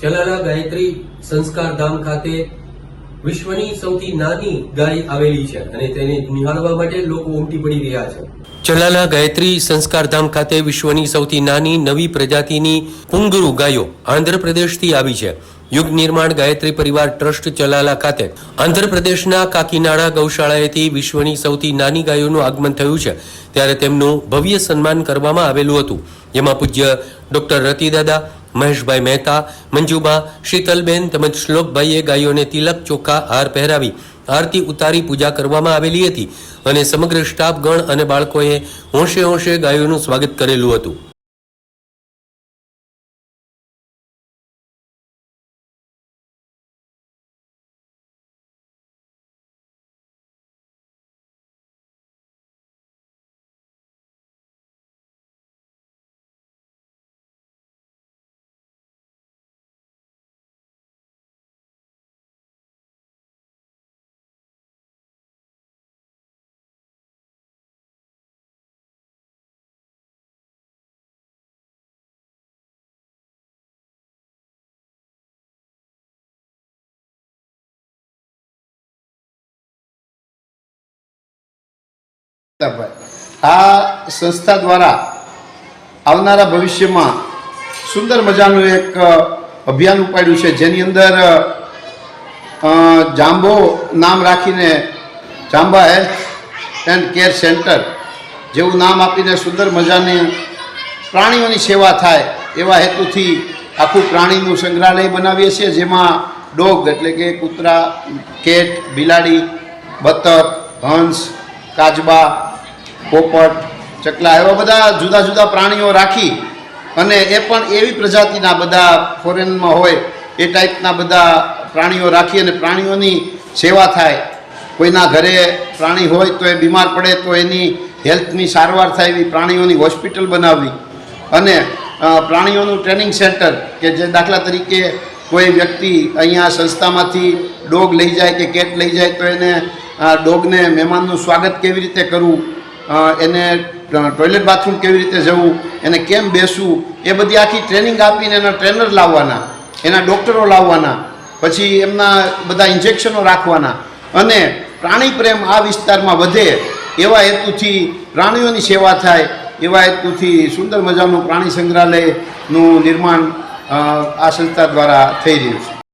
ચલાલા ગાયત્રી સંસ્કાર ધામ ખાતે વિશ્વની સૌથી નાની ગાય આવેલી છે અને તેને નિહાળવા માટે લોકો ઉમટી પડી રહ્યા છે. ચલાલા ગાયત્રી સંસ્કાર ધામ ખાતે વિશ્વની સૌથી નાની નવી પ્રજાતિની પુંગરુ ગાયો આંધ્રપ્રદેશથી આવી છે. યુગ નિર્માણ ગાયત્રી પરિવાર ટ્રસ્ટ ચલાલા ખાતે આંધ્રપ્રદેશના કાકીનાડા ગૌશાળાએથી વિશ્વની સૌથી નાની ગાયોનું આગમન થયું છે. ત્યારે તેમનું ભવ્ય સન્માન કરવામાં આવેલું હતું. જેમાં પૂજ્ય ડોક્ટર રતિદાદા મહેશભાઈ મહેતા, મંજુબા, શીતલબેન તેમજ શ્લોકભાઈએ ગાયોને તિલક ચોખા હાર પહેરાવી આરતી ઉતારી પૂજા કરવામાં આવેલી હતી અને સમગ્ર સ્ટાફગણ અને બાળકોએ હોંશે હોંશે ગાયોનું સ્વાગત કરેલું હતું. આ સંસ્થા દ્વારા આવનારા ભવિષ્યમાં સુંદર મજાનું એક અભિયાન ઉપાડ્યું છે. જેની અંદર જાંબો નામ રાખીને Jamba health and care centre જેવું નામ આપીને સુંદર મજાની પ્રાણીઓની સેવા થાય એવા હેતુથી આખું પ્રાણીનું સંગ્રહાલય બનાવીએ છીએ, જેમાં ડોગ એટલે કે કૂતરા, કેટ, બિલાડી, બતક, હંસ કાચબા પોપટ, ચકલા એવા બધા જુદા જુદા પ્રાણીઓ રાખી અને એ પણ એવી પ્રજાતિના બધા ફોરેનમાં હોય એ ટાઈપના બધા પ્રાણીઓ રાખી અને પ્રાણીઓની સેવા થાય. કોઈના ઘરે પ્રાણી હોય તો એ બીમાર પડે તો એની હેલ્થની સારવાર થાય એવી પ્રાણીઓની હોસ્પિટલ બનાવવી. અને પ્રાણીઓનું ટ્રેનિંગ સેન્ટર કે જે દાખલા તરીકે કોઈ વ્યક્તિ અહીંયા સંસ્થામાંથી ડોગ લઈ જાય કે કેટ લઈ જાય તો એને ડોગને, મહેમાનનું સ્વાગત કેવી રીતે કરવું? એને ટોયલેટ બાથરૂમ કેવી રીતે જવું, એને કેમ બેસવું, એ બધી આખી ટ્રેનિંગ આપીને એના ટ્રેનર લાવવાના, એના ડૉક્ટરો લાવવાના, પછી એમના બધા ઇન્જેક્શનો રાખવાના. અને પ્રાણી પ્રેમ આ વિસ્તારમાં વધે, એવા હેતુથી પ્રાણીઓની સેવા થાય, એવા હેતુથી સુંદર મજાનું પ્રાણી સંગ્રહાલયનું નિર્માણ આ સંસ્થા દ્વારા થઈ રહ્યું છે.